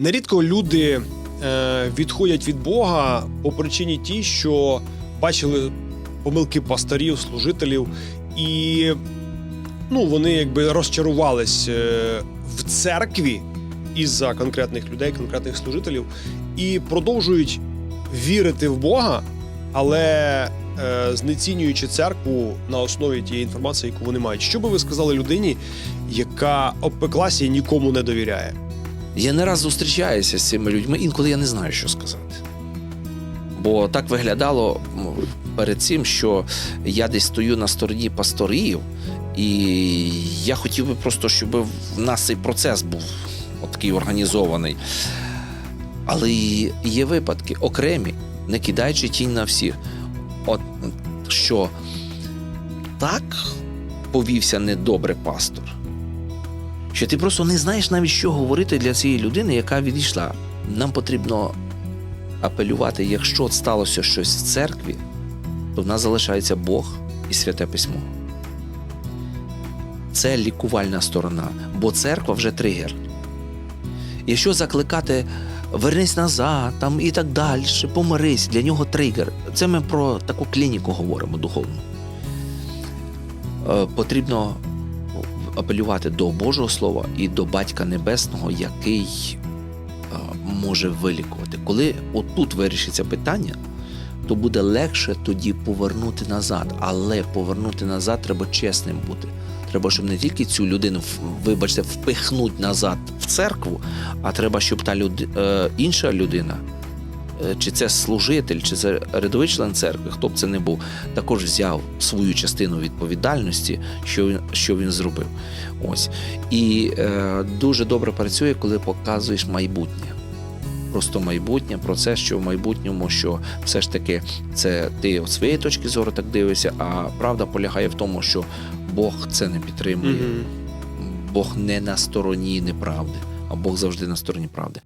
Нерідко люди е, відходять від Бога по причині ті, що бачили помилки пасторів, служителів, і ну, вони якби розчарувались е, в церкві із-за конкретних людей, конкретних служителів, і продовжують вірити в Бога, але е, знецінюючи церкву на основі тієї інформації, яку вони мають. Що би ви сказали людині, яка обпеклася і нікому не довіряє? Я не раз зустрічаюся з цими людьми, інколи я не знаю, що сказати. Бо так виглядало перед цим, що я десь стою на стороні пасторів, і я хотів би просто, щоб в нас цей процес був такий організований. Але є випадки окремі, не кидаючи тінь на всіх. От що так повівся недобре пастор, що ти просто не знаєш навіть, що говорити для цієї людини, яка відійшла. Нам потрібно апелювати, якщо сталося щось в церкві, то в нас залишається Бог і святе письмо. Це лікувальна сторона, бо церква вже тригер. Якщо закликати вернись назад, там і так далі, помирись, для нього тригер. Це ми про таку клініку говоримо духовну. Е, Потрібно апелювати до Божого Слова і до Батька Небесного, який е, може вилікувати. Коли отут вирішиться питання, то буде легше тоді повернути назад. Але повернути назад треба чесним бути. Треба, щоб не тільки цю людину, вибачте, впихнуть назад в церкву, а треба, щоб та люд... е, інша людина, чи це служитель, чи це рядовий член церкви, хто б це не був, також взяв свою частину відповідальності, що він, що він зробив. Ось. І е, дуже добре працює, коли показуєш майбутнє. Просто майбутнє, про це, що в майбутньому, що все ж таки це ти з своєї точки зору так дивишся, а правда полягає в тому, що Бог це не підтримує, Мгм. Бог не на стороні неправди, а Бог завжди на стороні правди.